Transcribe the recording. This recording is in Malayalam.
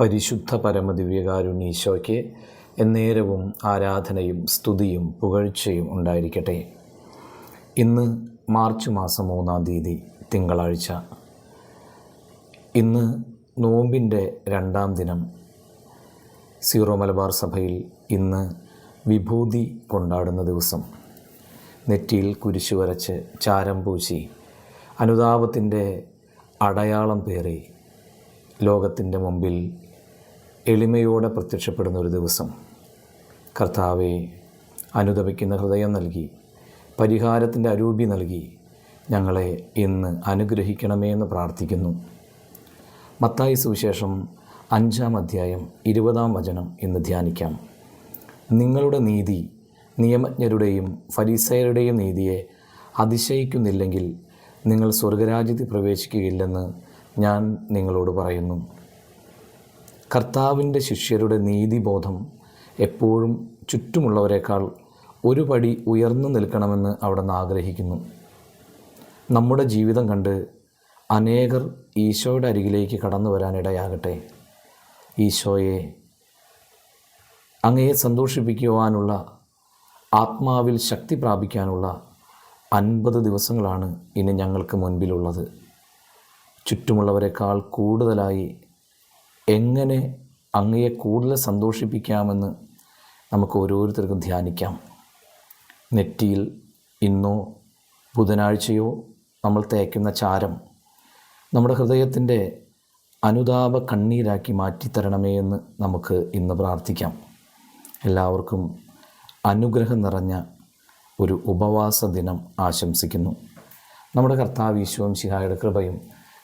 പരിശുദ്ധ പരമദിവ്യകാരുണ്യീശോയ്ക്ക് എന്നേരവും ആരാധനയും സ്തുതിയും പുകഴ്ചയും ഉണ്ടായിരിക്കട്ടെ. ഇന്ന് മാർച്ച് മാസം മൂന്നാം തീയതി തിങ്കളാഴ്ച. ഇന്ന് നോമ്പിന്റെ രണ്ടാം ദിനം. സീറോ മലബാർ സഭയിൽ ഇന്ന് വിഭൂതി കൊണ്ടാടുന്ന ദിവസം. നെറ്റിയിൽ കുരിശു വരച്ച് ചാരം പൂശി അനുതാപത്തിന്റെ അടയാളം പേറി ലോകത്തിന്റെ മുമ്പിൽ എളിമയോടെ പ്രത്യക്ഷപ്പെടുന്ന ഒരു ദിവസം. കർത്താവെ അനുദപിക്കുന്ന ഹൃദയം നൽകി പരിഹാരത്തിന്റെ അരൂപി നൽകി ഞങ്ങളെ ഇന്ന് അനുഗ്രഹിക്കണമേ എന്ന് പ്രാർത്ഥിക്കുന്നു. മത്തായി സുവിശേഷം അഞ്ചാം അധ്യായം ഇരുപതാം വചനം ഇന്ന് ധ്യാനിക്കാം. നിങ്ങളുടെ നീതി നിയമജ്ഞരുടെയും ഫരീസയരുടെയും നീതിയെ അതിശയിക്കുന്നില്ലെങ്കിൽ നിങ്ങൾ സ്വർഗരാജ്യത്തിൽ പ്രവേശിക്കുകയില്ലെന്ന് ഞാൻ നിങ്ങളോട് പറയുന്നു. കർത്താവിന്റെ ശിഷ്യരുടെ നീതിബോധം എപ്പോഴും ചുറ്റുമുള്ളവരെക്കാൾ ഒരു പടി ഉയർന്നു നിൽക്കണമെന്ന് അവിടെ നിന്ന് ആഗ്രഹിക്കുന്നു. നമ്മുടെ ജീവിതം കണ്ട് അനേകർ ഈശോയുടെ അരികിലേക്ക് കടന്നു വരാനിടയാകട്ടെ. ഈശോയെ അങ്ങയെ സന്തോഷിപ്പിക്കുവാനുള്ള ആത്മാവിൽ ശക്തി പ്രാപിക്കാനുള്ള അൻപത് ദിവസങ്ങളാണ് ഇനി ഞങ്ങൾക്ക് മുൻപിലുള്ളത്. ചുറ്റുമുള്ളവരെക്കാൾ കൂടുതലായി എങ്ങനെ അങ്ങയെ കൂടുതൽ സന്തോഷിപ്പിക്കാമെന്ന് നമുക്ക് ഓരോരുത്തർക്കും ധ്യാനിക്കാം. നെറ്റിയിൽ ഇന്നോ ബുധനാഴ്ചയോ നമ്മൾ തേക്കുന്ന ചാരം നമ്മുടെ ഹൃദയത്തിന്റെ അനുതാപ കണ്ണീരാക്കി മാറ്റിത്തരണമേ എന്ന് നമുക്ക് ഇന്ന് പ്രാർത്ഥിക്കാം. എല്ലാവർക്കും അനുഗ്രഹം നിറഞ്ഞ ഒരു ഉപവാസ ദിനം ആശംസിക്കുന്നു. നമ്മുടെ കർത്താവ് ഈശോം ശിഹായുടെ കൃപയും